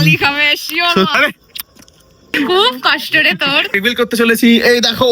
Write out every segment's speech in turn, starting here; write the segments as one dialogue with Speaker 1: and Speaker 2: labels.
Speaker 1: মালি খাবে শিওর খুব কষ্ট রে তোর।
Speaker 2: রিভিল করতে চলেছি এই দেখো।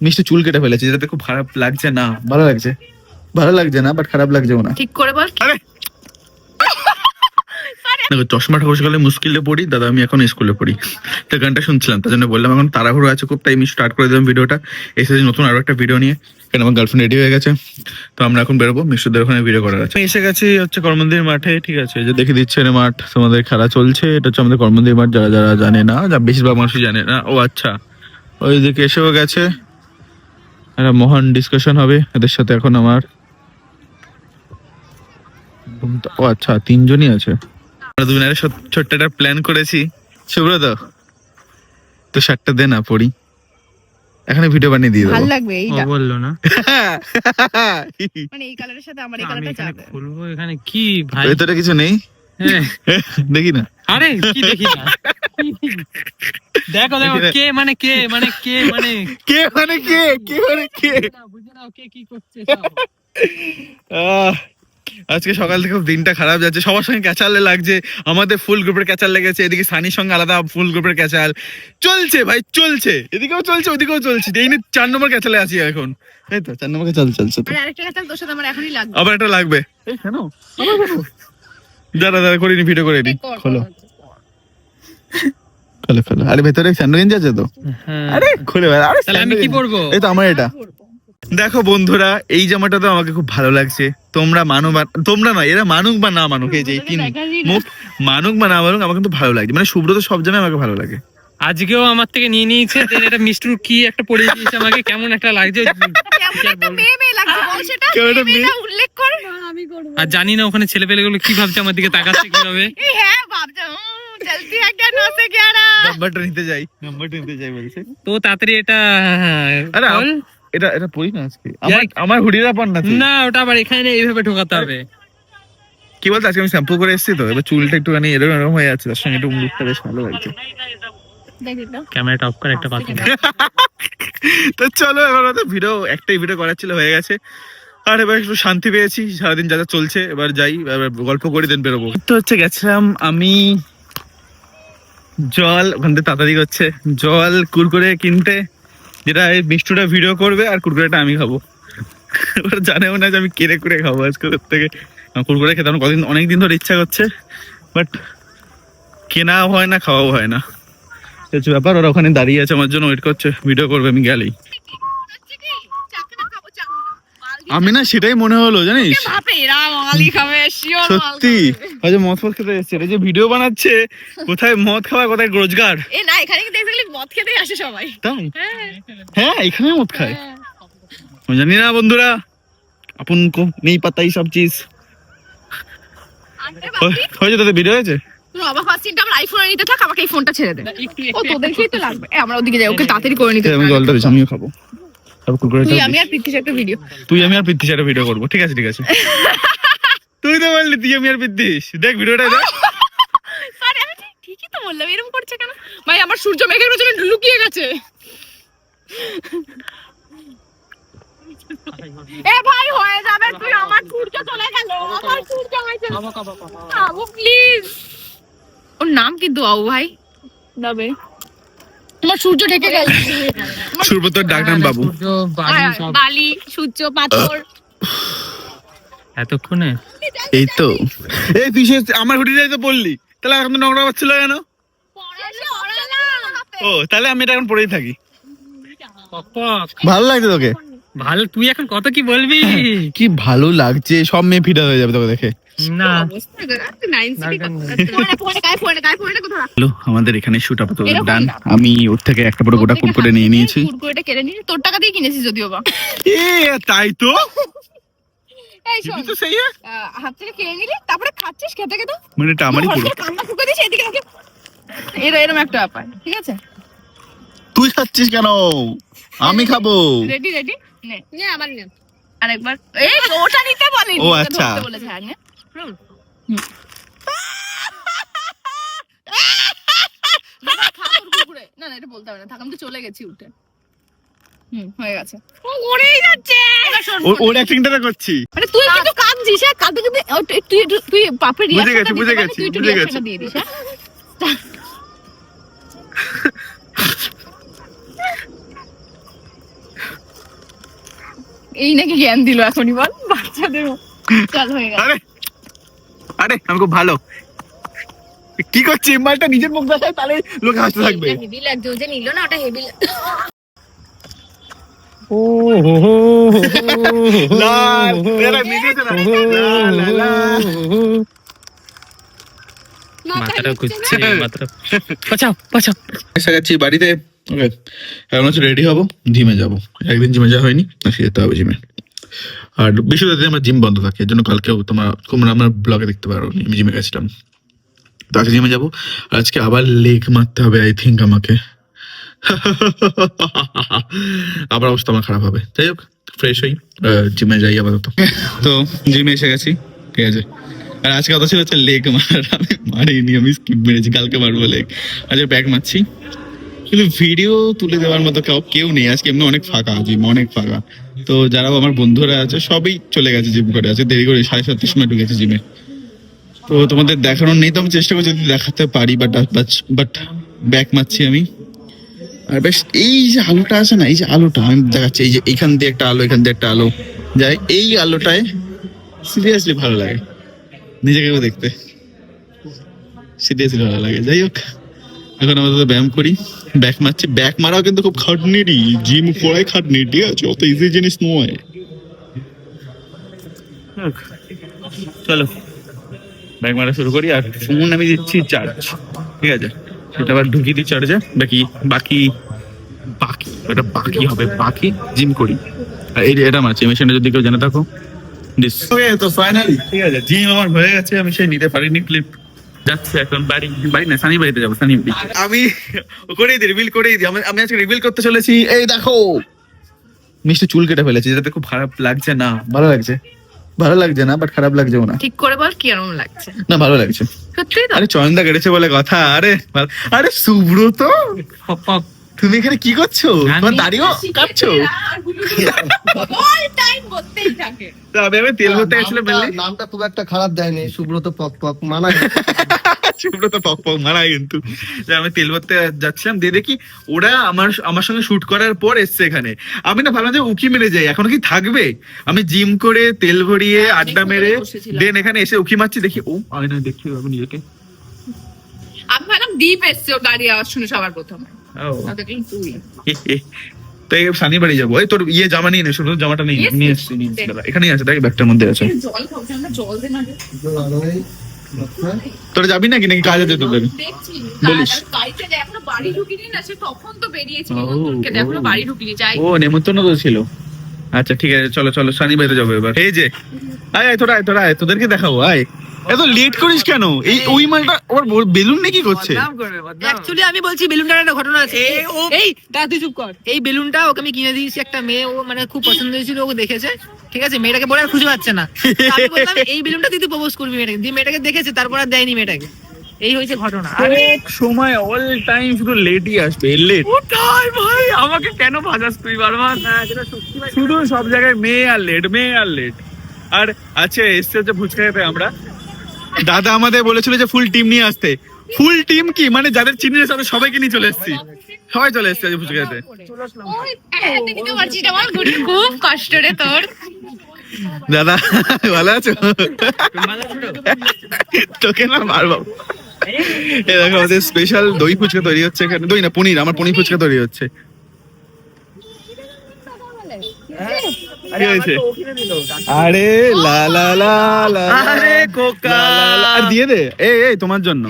Speaker 2: মিষ্টি চুল কেটে ফেলেছি যেটাতে খুব খারাপ লাগছে না। ভালো লাগছে। ভালো লাগছে না বাট খারাপ লাগছেও না।
Speaker 1: ঠিক করে বল।
Speaker 2: চশমাটা বসে মুশকিলে পড়ি দাদা আমি এখন স্কুলে পড়ি। তো গানটা শুনছিলাম তার জন্য বললাম এখন তাড়াহুড়ো আছে খুব তাই আমি স্টার্ট করে দিলাম ভিডিওটা এসেছি নতুন আরও একটা ভিডিও নিয়ে কারণ আমার গার্লফ্রেন্ড রেডি হয়ে গেছে। তো আমরা এখন বেরোবো মিশুদের ওখানে ভিডিও করার আছে। এসে গেছি হচ্ছে কর্মন্দির মাঠে ঠিক আছে। যে দেখে দিচ্ছে মাঠ তোমাদের খেলা চলছে এটা হচ্ছে আমাদের কর্মন্দির মাঠ যারা যারা জানে না যা বেশিরভাগ মানুষই জানে না। ও আচ্ছা ওই দিকে এসেও গেছে। একটা মহান ডিসকাশন হবে এদের সাথে এখন আমার। ও আচ্ছা তিনজনই আছে। আমরা দুজন ছোট্ট একটা প্ল্যান করেছি। সুব্রত তো শার্টটা দে না পড়ি এখানে ভিডিও বানিয়ে দিয়ে
Speaker 1: ভালো
Speaker 2: দেবো
Speaker 1: লাগবে
Speaker 3: ও
Speaker 1: এইটা
Speaker 3: বলল না।
Speaker 1: মানে এই কালারের সাথে আমার এই কালারটা যাবে।
Speaker 3: খুলবো এখানে কি ভাই?
Speaker 2: ভেতরে কিছু নেই?
Speaker 3: হ্যাঁ,
Speaker 2: দেখি না।
Speaker 3: আরে কি দেখি না? দেখো দেখো কে মানে কে মানে কে মানে
Speaker 2: কে মানে কে? কে মানে কে?
Speaker 3: বুঝে নাও কে কি করছে
Speaker 2: আহ, আজকে সকাল থেকে দিনটা খারাপ যাচ্ছে। সবার সঙ্গে ক্যাচালে লাগছে। আমাদের ফুল গ্রুপের ক্যাচাল লেগেছে। এদিকে সানির সঙ্গে আলাদা ফুল গ্রুপের ক্যাচাল। চলছে ভাই চলছে। এদিকেও চলছে ওদিকেও চলছে। এই নিয়ে চার নম্বর ক্যাচালে আছি এখন। এই তো চার নম্বর ক্যাচাল চলছে আবার একটা লাগবে। কেন? দাঁড়া দাঁড়া করিনি ভিডিও করে নি খোলো। খোলো খোলো। আরে ভেতরে স্যান্ডো গেঞ্জি আছে তো?
Speaker 3: হ্যাঁ।
Speaker 2: আরে খুলে আরে
Speaker 3: আমি কি। পরবো?
Speaker 2: এই তো আমার এটা। দেখো বন্ধুরা এই জামাটা তো আমাকে খুব ভালো লাগছে। তোমরা মানো তোমরা নয় এরা মানুক বা না মানুক এই যে তিন মুখ মানুক বা না মানুক আমার কিন্তু ভালো লাগছে মানে সুব্রত সব জামে আমাকে ভালো লাগে।
Speaker 3: আজকেও আমার থেকে নিয়ে নিয়েছে এটা মিষ্টুর কি একটা পড়ে দিয়েছে আমাকে কেমন একটা লাগছে। আর জানি না ওখানে ছেলে পেলে গুলো কি ভাবছে আমার দিকে তাকাচ্ছে
Speaker 2: কি হবে
Speaker 3: তো তাড়াতাড়ি এটা
Speaker 2: এটা এটা পড়ি না আজকে। আমার আমার হুডিরা পর না
Speaker 3: না ওটা আবার এখানে এইভাবে ঢোকাতে হবে।
Speaker 2: কি বলতো আজকে আমি শ্যাম্পু করে এসেছি তো এবার চুলটা একটুখানি এরকম এরকম হয়ে যাচ্ছে তার সঙ্গে একটু মুখটা বেশ ভালো
Speaker 1: তো।
Speaker 3: ক্যামেরাটা অফ করে একটা পাখি
Speaker 2: তো চলো এবার তো ভিডিও একটাই ভিডিও করার ছিল হয়ে গেছে। আর এবার একটু শান্তি পেয়েছি সারাদিন যা যা চলছে এবার যাই এবার গল্প করে দেন বেরোবো। তো হচ্ছে গেছিলাম আমি জল ওখান থেকে তাড়াতাড়ি হচ্ছে জল কুরকুরে কিনতে। যেটা মিষ্টুটা ভিডিও করবে আর কুরকুরাটা আমি খাব। ওরা জানেও না যে আমি কেড়ে কুড়ে খাব আজকে ওর থেকে। কুরকুরা খেতে আমার কদিন, অনেকদিন ধরে ইচ্ছা করছে বাট কেনাও হয় না, খাওয়াও হয় না। ব্যাপার, ওরা ওখানে দাঁড়িয়ে আছে, আমার জন্য ওয়েট করছে ভিডিও করবে, আমি গেলেই। আমি না সেটাই মনে হলো জানিস? সত্যি। হয়তো মদ ফদ খেতে এসছে। এটা যে ভিডিও বানাচ্ছে কোথায় মদ খাওয়া কোথায় রোজগার?
Speaker 1: এ না এখানে কিন্তু এক্স্যাক্টলি মদ খেতেই আসে সবাই।
Speaker 2: তাই?
Speaker 1: হ্যাঁ।
Speaker 2: হ্যাঁ এখানে মদ খায়। জানি না বন্ধুরা। আপন কো নেই পাতা এই সব চিজ। হয়েছে তোদের ভিডিও হয়েছে?
Speaker 1: তুই অবাক হচ্ছিস আমার আইফোন নিতে থাক আমাকে এই ফোনটা ছেড়ে দে। ও তোদেরকেই তো লাগবে। আমরা ওদিকে যাই ওকে তাড়াতাড়ি করে নিতে
Speaker 2: আমি। জলটা দিচ্ছি আমিও খাব। তারপর
Speaker 1: তুই আমি আর প্রীতিশ একটা ভিডিও
Speaker 2: তুই আমি আর একটা ভিডিও করব। ঠিক আছে ঠিক আছে। তুই তো বললি তুই আমি আর পিত্তিস দেখ ভিডিওটা দেখ।
Speaker 1: আমি ঠিকই তো বললাম এরকম করছে কেন? ভাই আমার সূর্য মেঘের পেছনে লুকিয়ে গেছে। এ ভাই হয়ে যাবে তুই আমার সূর্য চলে গেল আমার সূর্য হয়েছে। আবু প্লিজ ওর নাম কি দোয়াও ভাই। দাবে তোমার সূর্য ঢেকে গেল।
Speaker 2: সুব্রতর ডাক নাম বাবু।
Speaker 1: বালি সূর্য পাথর।
Speaker 3: এতক্ষণে?
Speaker 2: এই তো। এই তুই সে আমার হুডিটাই তো বললি। তাহলে এখন তো নোংরা পাচ্ছিল কেন? ও তাহলে আমি এটা এখন পরেই থাকি। ভালো লাগছে তোকে?
Speaker 3: ভালো তুই এখন কত কি বলবি?
Speaker 2: কি ভালো লাগছে সব মেয়ে ফিটা হয়ে যাবে তোকে দেখে। আমাদের এখানে শুট আপাতত
Speaker 1: এরকম
Speaker 2: ডান আমি ওর থেকে একটা বড় গোটা কুরকুরে নিয়ে নিয়েছি।
Speaker 1: কুরকুরেটা কেড়ে নিয়ে তোর টাকা দিয়ে কিনেছি যদিও বা।
Speaker 2: এ তাই তো?
Speaker 1: এই শোন।
Speaker 2: কিন্তু সেই
Speaker 1: আহ, হাত থেকে কিনে নিলি তারপরে খাচ্ছিস খেতে খেতে?
Speaker 2: মানে এটা আমারই পুরো
Speaker 1: কান্না ফুকে দিস এদিকে এরকম একটা ব্যাপার ঠিক আছে?
Speaker 2: তুই খাচ্ছিস কেন? আমি খাব।
Speaker 1: রেডি রেডি নে। নে আমার নে। আরেকবার। এই ওটা নিতে বলেনি
Speaker 2: ও,
Speaker 1: ওটা
Speaker 2: আচ্ছা।
Speaker 1: বলেছে হ্যাঁ নে হুম। না, না, খা তোর কুরকুরে। না না এটা বলতে হবে না। থাক আমি তো চলে গেছি উঠে। হুম হয়ে গেছে। ও মরেই যাচ্ছে! এবার শোন,
Speaker 2: ও- ওর অ্যাক্টিংটা করছি।
Speaker 1: মানে তুই কিন্তু কাঁদছিস হ্যাঁ? কাঁদতে কাঁদতে তুই তুই পাপের
Speaker 2: বুঝে গেছি, বুঝে গেছি,
Speaker 1: তুই একটু
Speaker 2: বুঝে গেছি।
Speaker 1: দিয়ে দিস হ্যাঁ? এই নাকি জ্ঞান দিল এখনই বল। বাচ্চাদের চল হয়ে গেল
Speaker 2: আরে আমি খুব ভালো। কি করছি মালটা নিজের মুখ দেখায় তাহলে লোকে হাসতে থাকবে।
Speaker 1: হেভি লাগছে ও যে নিল না ওটা হেভি
Speaker 3: ও হো হো
Speaker 2: লাল, এরা মিলিয়েছে না? লাল, লাল, লাল।
Speaker 3: মাথাটা ঘুরছে মাথাটা বাঁচাও বাঁচাও।
Speaker 2: এসে গেছি বাড়িতে। ওকে এখন হচ্ছে রেডি হব জিমে যাব। একদিন জিমে যাওয়া হয়নি আজকে যেতে হবে জিমে আর বিশ্বরাতে আমার জিম বন্ধ থাকে জন্য কালকেও তোমার, তোমরা আমার ব্লগে দেখতে পারো, আমি জিমে গেছিলাম। তো আজকে জিমে যাব আজকে আবার লেগ মারতে হবে আই থিঙ্ক আমাকে। আবার অবস্থা আমার খারাপ হবে। যাই হোক ফ্রেশ হই জিমে যাই আপাতত। তো জিমে এসে গেছি, ঠিক আছে। আর আজকে কথা ছিল হচ্ছে লেগ মার আমি মারিনি, আমি স্কিপ মেরেছি, কালকে মারবো লেগ আজকে ব্যাক মারছি। কিন্তু ভিডিও তুলে দেওয়ার মতো কেউ কেউ নেই, আজকে এমনি অনেক ফাঁকা জিম অনেক ফাঁকা। তো যারা আমার বন্ধুরা আছে, সবই চলে গেছে জিম করে। আছে দেরি করে সাড়ে সাতটার সময় ঢুকেছে জিমে তো তোমাদের দেখানোর নেই তো, আমি চেষ্টা করছি যদি দেখাতে পারি বাট বাট ব্যাক মারছি আমি। আর বেশ, এই যে আলোটা আছে না, এই যে আলোটা, আমি দেখাচ্ছি, এই যে এখান দিয়ে একটা আলো, এখান দিয়ে একটা আলো। যায় এই আলোটায় সিরিয়াসলি ভালো লাগে। নিজেকেও দেখতে। সিরিয়াসলি ভালো লাগে। যাই হোক। এখন আমাদের ব্যায়াম করি। ব্যাক মারছি। ব্যাক মারাও কিন্তু খুব খাটনিরই। জিম করাই খাটনি ঠিক আছে? অত ইজি জিনিস নয়। চলো। ব্যাক মারা শুরু করি আর ফোন আমি দিচ্ছি চার্জ ঠিক আছে? সেটা আবার ঢুকিয়ে দিই চার্জে বাকি বাকি বাকি এটা বাকি হবে বাকি জিম করি। আর এই যে এটা মারছি মেশিনটা যদি কেউ জেনে থাকো। দিস তো ফাইনালি ঠিক আছে জিম আমার হয়ে গেছে আমি সেই নিতে পারিনি ক্লিপ যাচ্ছে এখন বাড়ি বাড়ি না সানি বাড়িতে যাব সানি বাড়ি। আমি করেই দিই রিভিল করেই দিই। আমি আমি আজকে রিভিল করতে চলেছি। এই দেখো। মিষ্টি চুল কেটে ফেলেছি যাতে খুব খারাপ লাগছে না। ভালো লাগছে। ভালো লাগছে না বাট খারাপ লাগছেও না।
Speaker 1: ঠিক করে বল কিরম লাগছে?
Speaker 2: না ভালো লাগছে।
Speaker 1: সত্যি তো।
Speaker 2: আরে চয়নদা কেটেছে বলে কথা আরে ভালো- আরে সুব্রত তুমি এখানে কি করছ? তোমার দাড়িও কাটছো আমি তেল ভরতে গেছিলাম
Speaker 4: নামটা- নামটা খুব একটা খারাপ দেয়নি সুব্রত পক পক মানা
Speaker 2: পক পক মারাই কিন্তু। আমি তেল ভরতে যাচ্ছিলাম দিয়ে দেখি ওরা আমার আমার সঙ্গে শুট করার পর এসছে এখানে। আমি না ভাবলাম যে উকি মেরে যাই এখন কি থাকবে? আমি জিম করে তেল ভরিয়ে আড্ডা মেরে দেন এখানে এসে উকি মারছি দেখি ও আমি না দেখছি আমি নিজেকে
Speaker 1: আমি ভাবলাম দীপ এসছে ওর গাড়ি আওয়াজ শুনে সবার প্রথমে।
Speaker 2: ও।
Speaker 1: আর দেখলাম তুই।
Speaker 2: তো এই সানি বাড়ি যাব। এই তোর ইয়ে জামা নিয়ে নে শুধু জামাটা নিয়ে নে।
Speaker 1: Yes,
Speaker 2: নিয়ে এসছি নিয়ে এসছি দাঁড়া, এখানেই আছে দেখ ব্যাগটার মধ্যে আছে।
Speaker 1: জল জল দে না রে।
Speaker 2: তোরা যাবি নাকি? নাকি কাজ আছে তোদের বলিস।
Speaker 1: আর বাড়িতে যে এখনও বাড়ি ঢুকিনি না সে তখন তো বেরিয়েছি
Speaker 2: ও, নেমন্তন্ন তো ছিল। আচ্ছা ঠিক আছে চলো চলো বাড়িতে যাব এবার। এই যে। আয় আয় তোরা আয় তোরা আয় তোদেরকে দেখাবো আয়। এত লেট করিস কেন? এই ওই মালটা ওর বেলুন নাকি করছে?
Speaker 5: অ্যাকচুয়ালি আমি বলছি বেলুনটার একটা ঘটনা আছে। এই দাদা তুই চুপ কর। এই বেলুনটা ওকে আমি কিনে দিয়েছি একটা মেয়ে ও মানে খুব পছন্দ হয়েছিল ও দেখেছে। ঠিক আছে মেয়েটাকে বলে আর খুঁজে পাচ্ছে না। আমি বললাম এই বেলুনটা তুই প্রপোজ করবি মেয়েটাকে। দিয়ে মেয়েটাকে দেখেছে তারপর আর দেয়নি মেয়েটাকে। এই হয়েছে ঘটনা। আর
Speaker 2: এক সময় অল টাইম শুধু লেটই আসবে লেট ওটাই ভাই আমাকে কেন ভাজাস তুই বারবার শুধু সব জায়গায় মেয়ে আর লেট মেয়ে আর লেট আর আচ্ছা এসছে হচ্ছে ফুচকা খেতে আমরা। দাদা আমাদের বলেছিল যে ফুল টিম নিয়ে আসতে। ফুল টিম কি? মানে যাদের চিনি তাদের সবাইকে নিয়ে চলে এসেছি। সবাই চলে এসছে আজ ফুচকা খেতে।
Speaker 1: ওই, তুই নিতে পারছিস না, আমার গুটি খুব কষ্ট রে তোর
Speaker 2: দাদা ভালো আছো? তোকে না মারবো। এ দেখো আমাদের স্পেশাল দই ফুচকা তৈরি হচ্ছে এখানে। দই না পনির আমার পনির ফুচকা তৈরি হচ্ছে। কি হয়েছে। আরে লা লা লা লা আরে কোকা। আর দিয়ে দে। এই এই তোমার জন্য।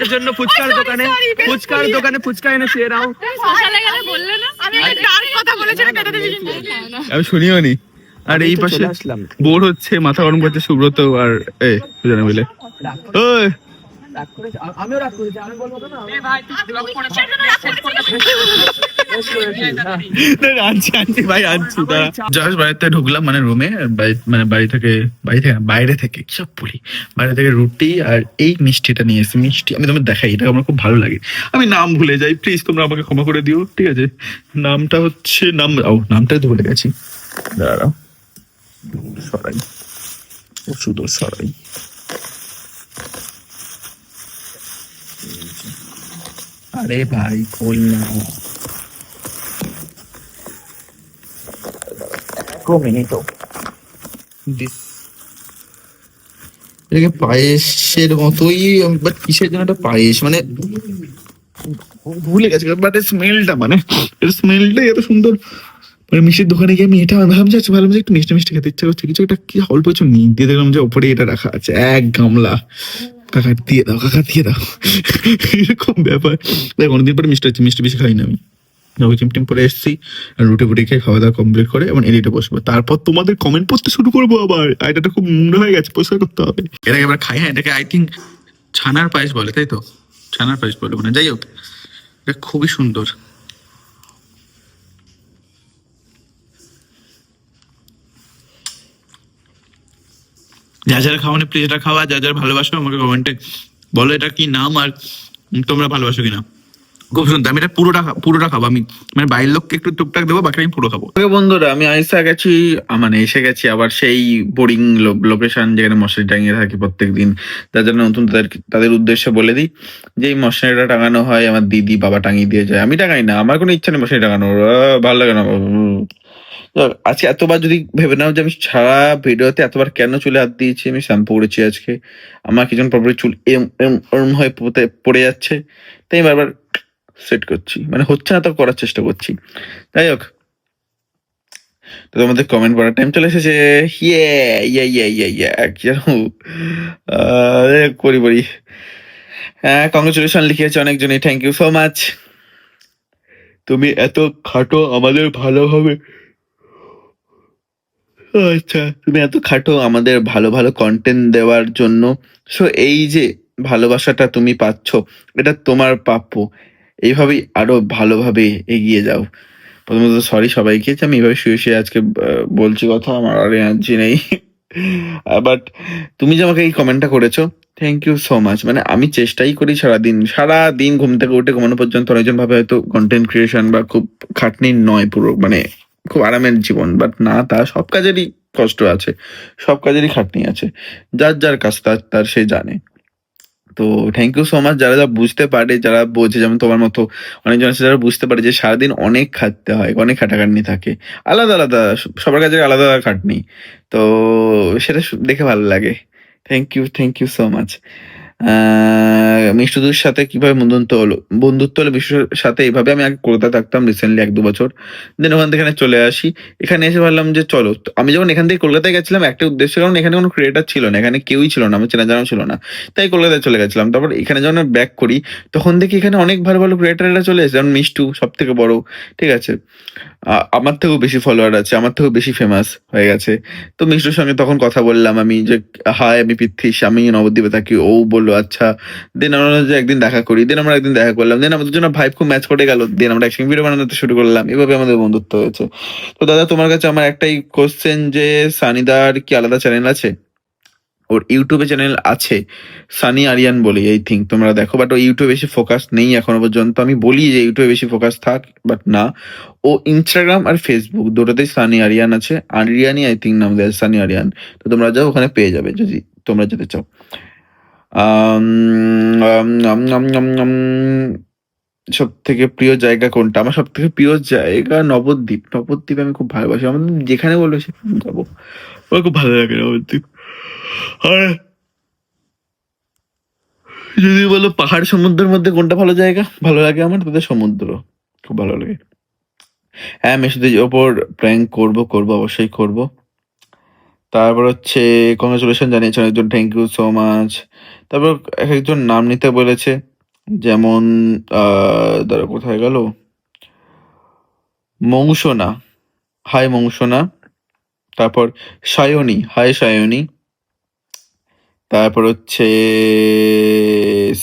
Speaker 1: এই জন্য
Speaker 3: ফুচকার দোকানে ফুচকার দোকানে ফুচকা এনেছি এরাও
Speaker 1: শ্মশানে গেলে বললে না? আমি
Speaker 2: শুনিও নি। আর এই পাশে
Speaker 3: আসলাম।
Speaker 2: বোর হচ্ছে মাথা গরম করছে সুব্রত আর এ মিলে। ওই।
Speaker 3: আমিও রাগ করেছি আমি বলব তো না?
Speaker 2: ঢুকলাম মানে রুমে মানে বাড়ি থেকে বাড়ি থেকে না, বাইরে থেকে কি সব বলি? বাইরে থেকে রুটি আর এই মিষ্টিটা নিয়ে এসেছি। মিষ্টি আমি তোমার দেখাই এটা আমার খুব ভালো লাগে। আমি নাম ভুলে যাই প্লিজ তোমরা আমাকে ক্ষমা করে দিও ঠিক আছে? নামটা হচ্ছে নাম ও নামটাই তো ভুলে গেছি। দাঁড়াও। সরাই। ওষুধ সরাই। আরে ভাই খোল না? এটাকে পায়েসের মতোই বাট কিসের জন্য একটা পায়েস? মানে ভুলে গেছে বাট স্মেলটা মানে স্মেলটাই এত সুন্দর। মানে মিষ্টির দোকানে গিয়ে আমি এটা ভাবলাম যে আচ্ছা ভাবলাম যে একটু মিষ্টি মিষ্টি খেতে ইচ্ছা করছে। কিছু একটা কি অল্প কিছু নিই দিয়ে দেখলাম যে ওপরে এটা রাখা আছে এক গামলা। কাকা দিয়ে দাও কাকা দিয়ে দাও। এরকম ব্যাপার। দেখ, অনেকদিন পরে মিষ্টি হচ্ছে, মিষ্টি বেশি খাই না আমি ওই চিমটিম করে এসেছি, আর রুটি ফুটি খেয়ে খাওয়া দাওয়া কমপ্লিট করে এবং এডিটে বসবো। তারপর তোমাদের কমেন্ট পড়তে শুরু করব আবার। তো খুব মুন্ড হয়ে গেছে, পরিষ্কার করতে হবে। এটাকে এবার খাই হ্যাঁ এটাকে আই থিঙ্ক ছানার পায়েস বলে, তাই তো? ছানার পায়েস বলে মানে যাই হোক, এটা খুবই সুন্দর। যা যারা খাওয়ানি প্লিজ এটা খাওয়া, যা যারা ভালোবাসো, আমাকে কমেন্টে বলো এটা কি নাম আর তোমরা ভালোবাসো কিনা। খুব সুন্দর, আমি এটা পুরোটা পুরোটা খাব, আমি মানে বাইরের লোককে একটু টুকটাক দেবো, বাকি আমি পুরো খাব। বন্ধুরা, আমি আইসা গেছি মানে এসে গেছি আবার সেই বোরিং লোকেশন যেখানে মশারি টাঙিয়ে থাকি প্রত্যেক দিন তার জন্য নতুন তাদের তাদের উদ্দেশ্যে বলে দিই যে এই মশারিটা টাঙানো হয়, আমার দিদি, বাবা টাঙিয়ে দিয়ে যায়। আমি টাঙাই না, আমার কোনো ইচ্ছা নেই মশারি টাঙানোর। ভালো লাগে না আজকে এতবার যদি ভেবে নাও যে আমি সারা ভিডিওতে এতবার কেন চুলে হাত দিয়েছি, আমি শ্যাম্পু করেছি আজকে। আমার কিছুক্ষণ পর চুল এম এম, এরম হয়ে পড়ে যাচ্ছে। তাই বারবার সেট করছি। মানে হচ্ছে না তো করার চেষ্টা করছি। যাই হোক। তো তোমাদের কমেন্ট পড়ার টাইম চলে এসেছে। ইয়ে ইয়ে ইয়ে ইয়ে ইয়ে করি করি। হ্যাঁ কংগ্রেচুলেশন লিখিয়েছে অনেকজনই। থ্যাংক ইউ সো মাচ তুমি এত খাটো, আমাদের ভালোভাবে আচ্ছা তুমি এত খাটো আমাদের ভালো ভালো কন্টেন্ট দেওয়ার জন্য। সো এই যে ভালোবাসাটা তুমি পাচ্ছ, এটা তোমার প্রাপ্য। এইভাবেই আরও ভালোভাবে এগিয়ে যাও। প্রথমত সরি সবাইকে আমি এইভাবে শুয়ে শুয়ে আজকে বলছি কথা, আমার আর এনার্জি নেই। বাট তুমি যে আমাকে এই কমেন্টটা করেছ থ্যাংক ইউ সো মাচ মানে আমি চেষ্টাই করি সারাদিন সারা দিন ঘুম থেকে উঠে ঘুমানো পর্যন্ত অনেকজন ভাবে হয়তো কন্টেন্ট ক্রিয়েশন বা খুব খাটনির নয় পুরো মানে খুব আরামের জীবন বাট না তা সব কাজেরই কষ্ট আছে, সব কাজেরই খাটনি আছে, যার যার কাজ তার তার সে জানে। তো থ্যাংক ইউ সো মাচ যারা যা বুঝতে পারে, যারা বোঝে, যেমন তোমার মতো অনেকজন আছে যারা বুঝতে পারে যে সারাদিন অনেক খাটতে হয়, অনেক খাটাখাটনি থাকে, আলাদা আলাদা, সবার কাছে আলাদা আলাদা খাটনি, তো সেটা দেখে ভালো লাগে। Thank you thank you so much মিষ্টুদুর সাথে কীভাবে বন্ধুত্ব হলো? বন্ধুত্ব হলো বিশ্বর সাথে এইভাবে আমি আগে কলকাতা থাকতাম রিসেন্টলি এক দু বছর। দেন ওখান থেকে চলে আসি। এখানে এসে ভাবলাম যে চলো আমি যখন এখান থেকে কলকাতায় গেছিলাম, একটা উদ্দেশ্য কারণ এখানে কোনো ক্রিয়েটার ছিল না, এখানে কেউই ছিল না, আমার চেনা জানাও ছিল না। তাই কলকাতায় চলে গেছিলাম। তারপর এখানে যখন ব্যাক করি, তখন দেখি এখানে অনেক ভালো ভালো ক্রিয়েটাররা চলে এসেছে। যেমন মিষ্টু সব থেকে বড়, ঠিক আছে? আমার থেকেও বেশি ফলোয়ার আছে, আমার থেকেও বেশি ফেমাস হয়ে গেছে। তো মিষ্টুর সঙ্গে তখন কথা বললাম আমি যে হাই আমি পৃথ্বীশ আমি নবদ্বীপে থাকি। ও বলল আচ্ছা দেন আমরা যে একদিন দেখা করি দেন আমরা একদিন দেখা করলাম দেন আমাদের জন্য ভাইব খুব ম্যাচ করে গেল দেন আমরা একসঙ্গে ভিডিও বানাতে শুরু করলাম, এভাবে আমাদের বন্ধুত্ব হয়েছে। তো দাদা, তোমার কাছে আমার একটাই কোশ্চেন যে, সানিদার কি আলাদা চ্যানেল আছে? ওর ইউটিউবে চ্যানেল আছে, সানি আরিয়ান বলি এই থিঙ্ক তোমরা দেখো বাট ও ইউটিউবে বেশি ফোকাস নেই এখনও পর্যন্ত। আমি বলি যে ইউটিউবে বেশি ফোকাস থাক বাট না। ও ইনস্টাগ্রাম আর ফেসবুক দুটোতেই সানি আরিয়ান আছে। আরিয়ানই আই থিঙ্ক নাম দেয় সানি আরিয়ান। তো তোমরা যাও, ওখানে পেয়ে যাবে, যদি তোমরা যেতে চাও। সব থেকে প্রিয় জায়গা কোনটা? আমার সব থেকে প্রিয় জায়গা নবদ্বীপ। নবদ্বীপ আমি খুব ভালোবাসি। আমাদের যেখানে বলবে সেখানে যাব। আমার খুব ভালো লাগে নবদ্বীপ। আর যদি বলো পাহাড় সমুদ্রের মধ্যে কোনটা ভালো জায়গা? ভালো লাগে আমার তাদের সমুদ্র খুব ভালো লাগে। হ্যাঁ মেসুদের ওপর প্র্যাঙ্ক করব করব, অবশ্যই করব। তারপর হচ্ছে কংগ্রেচুলেশন জানিয়েছেন একজন। থ্যাংক ইউ সো মাচ তারপর এক একজন নাম নিতে বলেছে, যেমন দাঁড়া, কোথায় গেল? মৌসোনা। হাই মৌসোনা। তারপর সায়নী, হাই সায়নী। তারপর হচ্ছে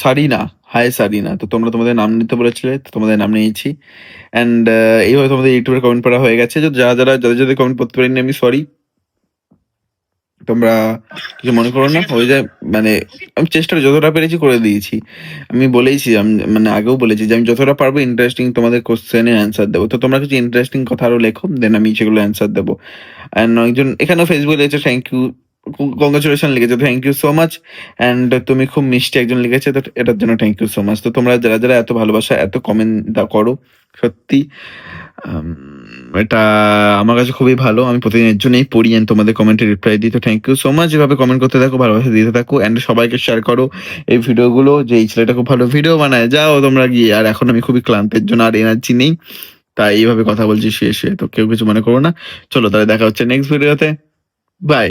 Speaker 2: সারিনা, হাই সারিনা। তো তোমরা তোমাদের নাম নিতে বলেছিলে, তো তোমাদের নাম নিয়েছি। অ্যান্ড এইভাবে তোমাদের ইউটিউবের কমেন্ট পড়া হয়ে গেছে। যারা যারা, যাদের যাদের কমেন্ট পড়তে পারিনি, আমি সরি তোমরা কিছু মনে করো না? হয়ে যায় মানে আমি চেষ্টা যতটা পেরেছি করে দিয়েছি। আমি বলেইছি, আমি মানে আগেও বলেছি যে আমি যতটা পারব ইন্টারেস্টিং তোমাদের কোশ্চেনের অ্যান্সার দেবো। তো তোমরা কিছু ইন্টারেস্টিং কথা আরও লেখো দেন আমি সেগুলো অ্যান্সার দেবো। অ্যান্ড একজন, এখানেও ফেসবুকে রয়েছে থ্যাংক ইউ কংগ্রেচুলেশন লিখেছে thank you so much and তুমি খুব মিষ্টি একজন লিখেছে, তো এটার জন্য থ্যাংক ইউ সো মাচ তো তোমরা যারা যারা এত ভালোবাসা, এত কমেন্ট করো, সত্যি এটা আমার কাছে খুবই ভালো, আমি প্রতিদিন এর জন্যই পড়ি অ্যান্ড তোমাদের কমেন্টে রিপ্লাই দিই, তো থ্যাংক ইউ সো মাচ এভাবে কমেন্ট করতে থাকো, ভালোবাসা দিতে থাকো অ্যান্ড সবাইকে শেয়ার করো এই ভিডিওগুলো, যে এই ছেলেটা খুব ভালো ভিডিও বানায়, যাও তোমরা গিয়ে, আর এখন আমি খুবই ক্লান্তের জন্য, আর এনার্জি নেই, তাই এইভাবে কথা বলছি, শুয়ে শুয়ে, তো কেউ কিছু মনে করো না, চলো তাহলে দেখা হচ্ছে নেক্সট ভিডিওতে বাই